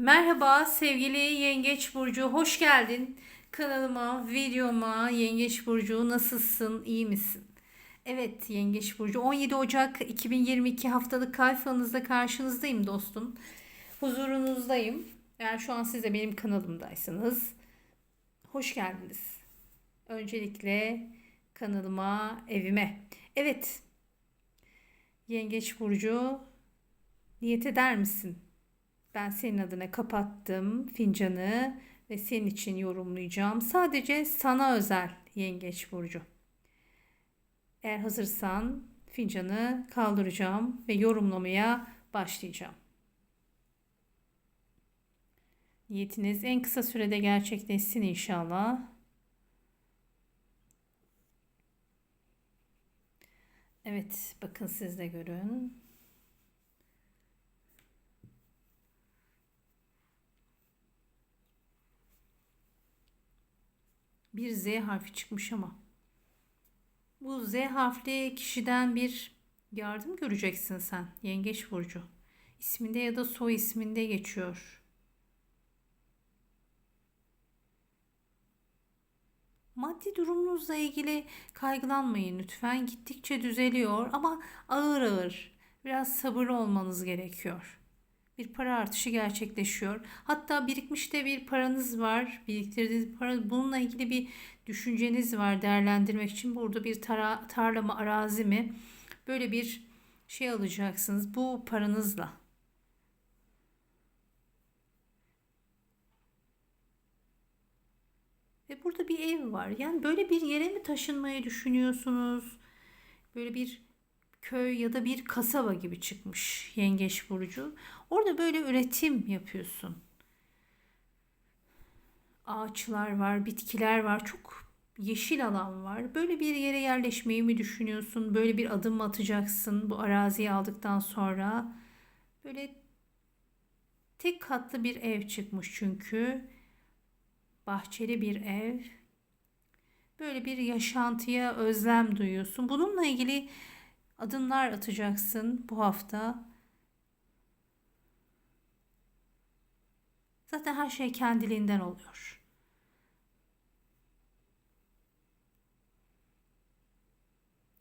Merhaba sevgili Yengeç Burcu, hoş geldin. Kanalıma, videoma Yengeç Burcu nasılsın, iyi misin? Evet Yengeç Burcu 17 Ocak 2022 haftalık kalfanızda karşınızdayım dostum. Huzurunuzdayım. Eğer şu an siz de benim kanalımdaysanız hoş geldiniz. Öncelikle kanalıma, evime. Evet Yengeç Burcu niyet eder misin? Ben senin adına kapattım fincanı ve senin için yorumlayacağım. Sadece sana özel Yengeç Burcu. Eğer hazırsan fincanı kaldıracağım ve yorumlamaya başlayacağım. Niyetiniz en kısa sürede gerçekleşsin inşallah. Evet, bakın siz de görün. Bir Z harfi çıkmış ama. Bu Z harfli kişiden bir yardım göreceksin sen Yengeç Burcu. İsminde ya da soy isminde geçiyor. Maddi durumunuzla ilgili kaygılanmayın lütfen. Gittikçe düzeliyor ama ağır ağır. Biraz sabırlı olmanız gerekiyor bir para artışı gerçekleşiyor. Hatta birikmiş de bir paranız var. Biriktirdiğiniz para bununla ilgili bir düşünceniz var değerlendirmek için. Burada bir tara, tarla mı arazi mi böyle bir şey alacaksınız bu paranızla. Ve burada bir ev var. Yani böyle bir yere mi taşınmayı düşünüyorsunuz? Böyle bir köy ya da bir kasaba gibi çıkmış Yengeç burcu. Orada böyle üretim yapıyorsun. Ağaçlar var, bitkiler var. Çok yeşil alan var. Böyle bir yere yerleşmeyi mi düşünüyorsun? Böyle bir adım mı atacaksın bu araziyi aldıktan sonra? Böyle tek katlı bir ev çıkmış çünkü. Bahçeli bir ev. Böyle bir yaşantıya özlem duyuyorsun. Bununla ilgili adımlar atacaksın bu hafta. Zaten her şey kendiliğinden oluyor.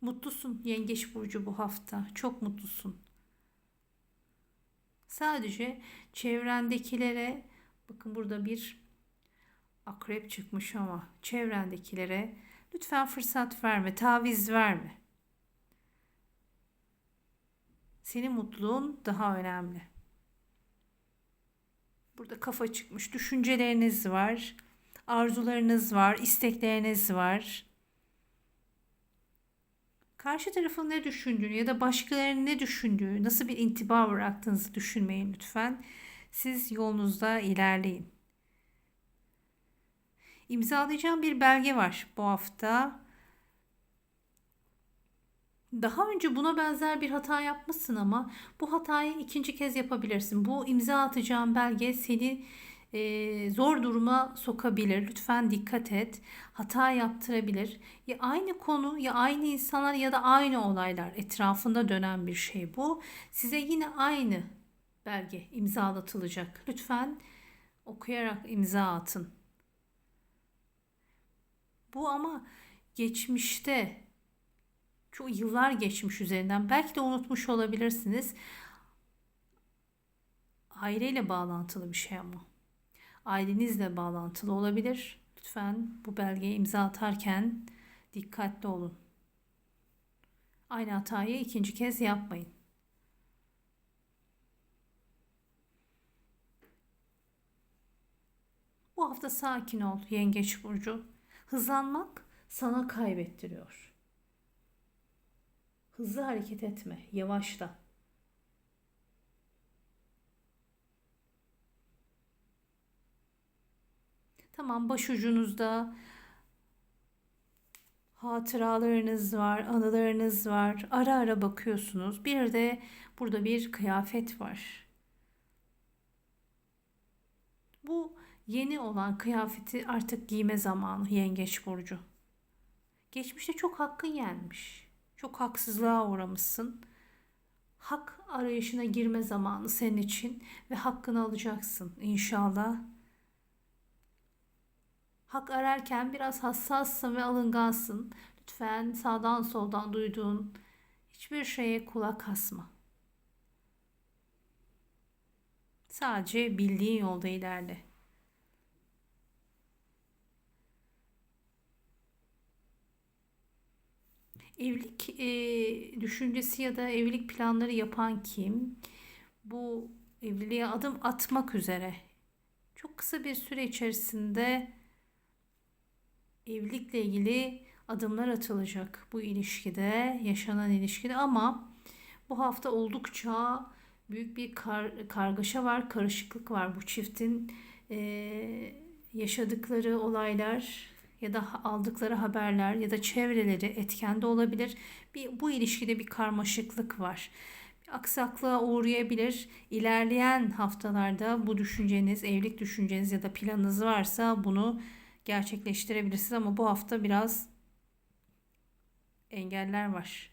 Mutlusun Yengeç burcu bu hafta. Çok mutlusun. Sadece çevrendekilere bakın burada bir akrep çıkmış ama çevrendekilere lütfen fırsat verme, taviz verme. Senin mutluluğun daha önemli. Burada kafa çıkmış. Düşünceleriniz var. Arzularınız var. istekleriniz var. Karşı tarafın ne düşündüğünü ya da başkalarının ne düşündüğü, nasıl bir intiba bıraktığınızı düşünmeyin lütfen. Siz yolunuzda ilerleyin. İmzalayacağım bir belge var bu hafta. Daha önce buna benzer bir hata yapmışsın ama bu hatayı ikinci kez yapabilirsin. Bu imza atacağım belge seni e, zor duruma sokabilir. Lütfen dikkat et. Hata yaptırabilir. Ya aynı konu ya aynı insanlar ya da aynı olaylar etrafında dönen bir şey bu. Size yine aynı belge imzalatılacak. Lütfen okuyarak imza atın. Bu ama geçmişte çok yıllar geçmiş üzerinden. Belki de unutmuş olabilirsiniz. Aileyle bağlantılı bir şey ama. Ailenizle bağlantılı olabilir. Lütfen bu belgeye imza atarken dikkatli olun. Aynı hatayı ikinci kez yapmayın. Bu hafta sakin ol Yengeç burcu. Hızlanmak sana kaybettiriyor. Hızlı hareket etme, yavaşla. Tamam başucunuzda hatıralarınız var, anılarınız var. Ara ara bakıyorsunuz. Bir de burada bir kıyafet var. Bu yeni olan kıyafeti artık giyme zamanı Yengeç burcu. Geçmişte çok hakkın yenmiş. Çok haksızlığa uğramışsın. hak arayışına girme zamanı senin için ve hakkını alacaksın inşallah. Hak ararken biraz hassassın ve alıngansın. Lütfen sağdan soldan duyduğun hiçbir şeye kulak asma. Sadece bildiğin yolda ilerle. Evlilik e, düşüncesi ya da evlilik planları yapan kim? Bu evliliğe adım atmak üzere. Çok kısa bir süre içerisinde evlilikle ilgili adımlar atılacak bu ilişkide, yaşanan ilişkide ama bu hafta oldukça büyük bir kar, kargaşa var, karışıklık var bu çiftin e, yaşadıkları olaylar ya da aldıkları haberler ya da çevreleri etkende olabilir. Bir, bu ilişkide bir karmaşıklık var. Bir aksaklığa uğrayabilir. İlerleyen haftalarda bu düşünceniz, evlilik düşünceniz ya da planınız varsa bunu gerçekleştirebilirsiniz ama bu hafta biraz engeller var.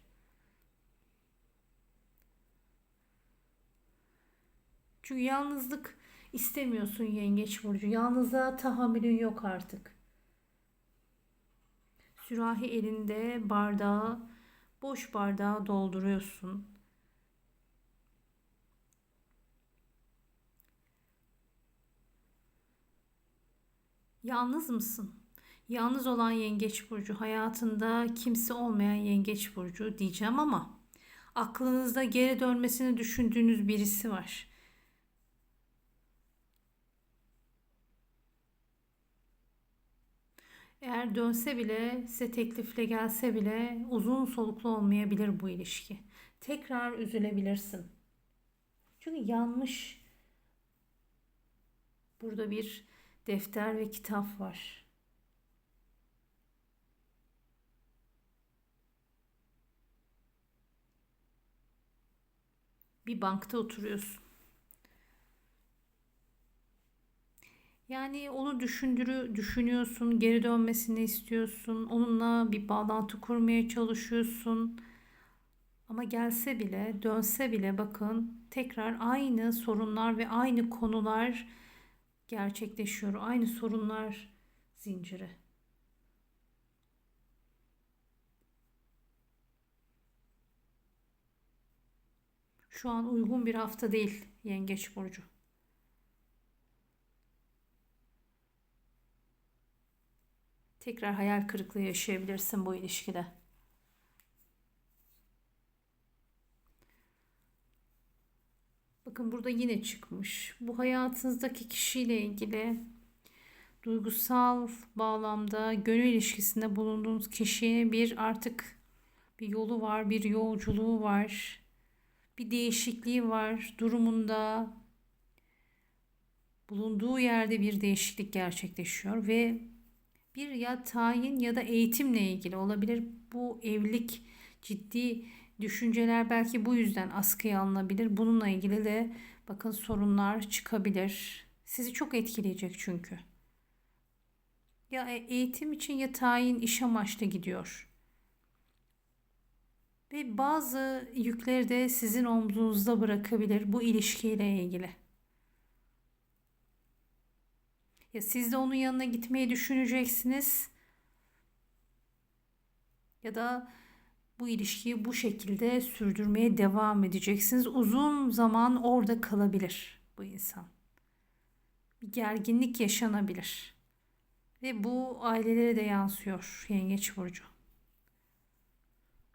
Çünkü yalnızlık istemiyorsun Yengeç burcu. Yalnızlığa tahammülün yok artık. Sürahi elinde bardağı, boş bardağı dolduruyorsun. Yalnız mısın? Yalnız olan yengeç burcu, hayatında kimse olmayan yengeç burcu diyeceğim ama aklınızda geri dönmesini düşündüğünüz birisi var. Eğer dönse bile, size teklifle gelse bile uzun soluklu olmayabilir bu ilişki. Tekrar üzülebilirsin. Çünkü yanmış. Burada bir defter ve kitap var. Bir bankta oturuyorsun. Yani onu düşündürü düşünüyorsun, geri dönmesini istiyorsun, onunla bir bağlantı kurmaya çalışıyorsun. Ama gelse bile, dönse bile bakın tekrar aynı sorunlar ve aynı konular gerçekleşiyor. Aynı sorunlar zinciri. Şu an uygun bir hafta değil Yengeç burcu. Tekrar hayal kırıklığı yaşayabilirsin bu ilişkide. Bakın burada yine çıkmış. Bu hayatınızdaki kişiyle ilgili duygusal bağlamda gönül ilişkisinde bulunduğunuz kişiye bir artık bir yolu var, bir yolculuğu var. Bir değişikliği var durumunda. Bulunduğu yerde bir değişiklik gerçekleşiyor ve bir ya tayin ya da eğitimle ilgili olabilir. Bu evlilik ciddi düşünceler belki bu yüzden askıya alınabilir. Bununla ilgili de bakın sorunlar çıkabilir. Sizi çok etkileyecek çünkü. Ya e, eğitim için ya tayin iş amaçlı gidiyor. Ve bazı yükleri de sizin omzunuzda bırakabilir bu ilişkiyle ilgili. Ya siz de onun yanına gitmeyi düşüneceksiniz. Ya da bu ilişkiyi bu şekilde sürdürmeye devam edeceksiniz. Uzun zaman orada kalabilir bu insan. Bir gerginlik yaşanabilir. Ve bu ailelere de yansıyor Yengeç burcu.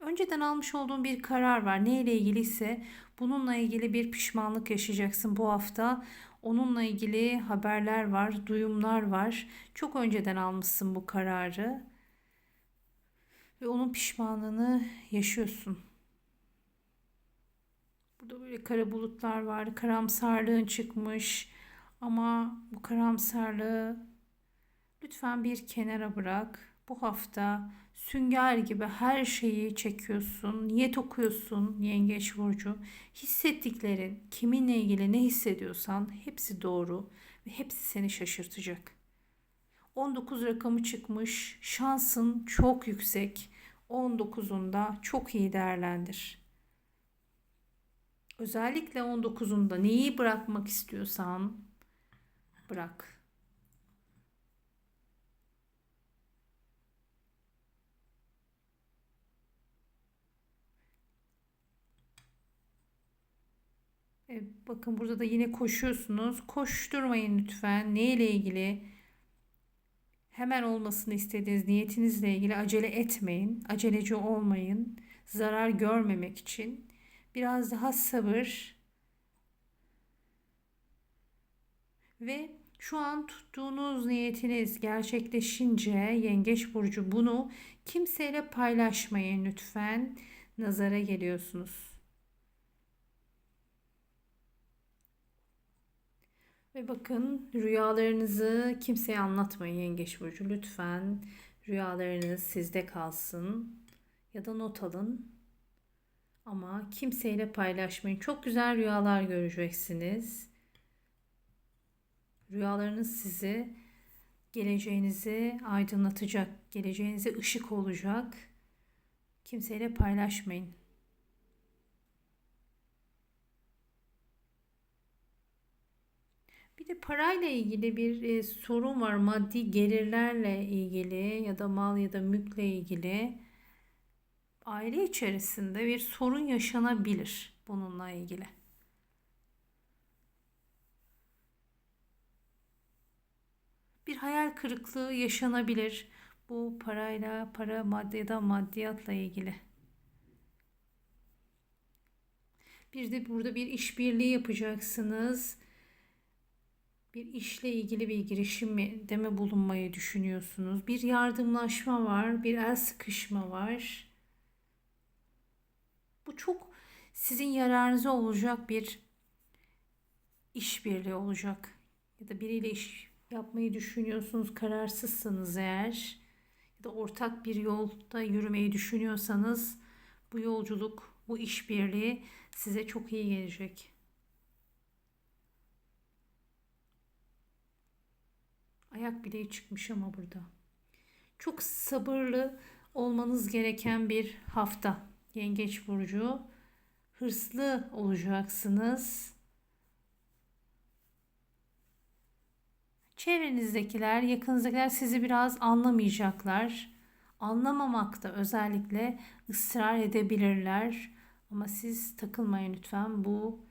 Önceden almış olduğun bir karar var. Neyle ilgili ise bununla ilgili bir pişmanlık yaşayacaksın bu hafta. Onunla ilgili haberler var, duyumlar var. Çok önceden almışsın bu kararı. Ve onun pişmanlığını yaşıyorsun. Burada böyle kara bulutlar var. Karamsarlığın çıkmış. Ama bu karamsarlığı lütfen bir kenara bırak. Bu hafta sünger gibi her şeyi çekiyorsun. Niyet okuyorsun yengeç burcu. Hissettiklerin, kiminle ilgili ne hissediyorsan hepsi doğru ve hepsi seni şaşırtacak. 19 rakamı çıkmış. Şansın çok yüksek. 19'unda çok iyi değerlendir. Özellikle 19'unda neyi bırakmak istiyorsan bırak. E, bakın burada da yine koşuyorsunuz. Koşturmayın lütfen. Neyle ilgili? Hemen olmasını istediğiniz niyetinizle ilgili acele etmeyin. Aceleci olmayın. Zarar görmemek için. Biraz daha sabır. Ve şu an tuttuğunuz niyetiniz gerçekleşince Yengeç Burcu bunu kimseyle paylaşmayın lütfen. Nazara geliyorsunuz. Ve bakın rüyalarınızı kimseye anlatmayın Yengeç Burcu. Lütfen rüyalarınız sizde kalsın. Ya da not alın. Ama kimseyle paylaşmayın. Çok güzel rüyalar göreceksiniz. Rüyalarınız sizi geleceğinizi aydınlatacak, geleceğinize ışık olacak. Kimseyle paylaşmayın. Bir de parayla ilgili bir e, sorun var. Maddi gelirlerle ilgili ya da mal ya da mülkle ilgili aile içerisinde bir sorun yaşanabilir bununla ilgili. Bir hayal kırıklığı yaşanabilir. Bu parayla, para madde ya da maddiyatla ilgili. Bir de burada bir işbirliği yapacaksınız bir işle ilgili bir girişimde mi bulunmayı düşünüyorsunuz? Bir yardımlaşma var, bir el sıkışma var. Bu çok sizin yararınıza olacak bir işbirliği olacak. Ya da biriyle iş yapmayı düşünüyorsunuz, kararsızsanız eğer ya da ortak bir yolda yürümeyi düşünüyorsanız bu yolculuk, bu işbirliği size çok iyi gelecek. Ayak bileği çıkmış ama burada. Çok sabırlı olmanız gereken bir hafta. Yengeç burcu. Hırslı olacaksınız. Çevrenizdekiler, yakınızdakiler sizi biraz anlamayacaklar. Anlamamakta özellikle ısrar edebilirler. Ama siz takılmayın lütfen bu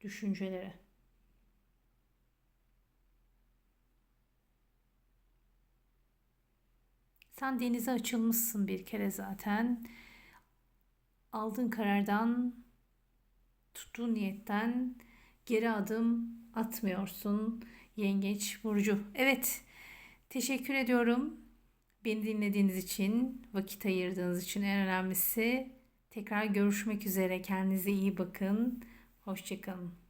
düşüncelere. Sen denize açılmışsın bir kere zaten. Aldığın karardan, tuttuğun niyetten geri adım atmıyorsun. Yengeç Burcu. Evet, teşekkür ediyorum. Beni dinlediğiniz için, vakit ayırdığınız için en önemlisi. Tekrar görüşmek üzere. Kendinize iyi bakın. Hoşçakalın.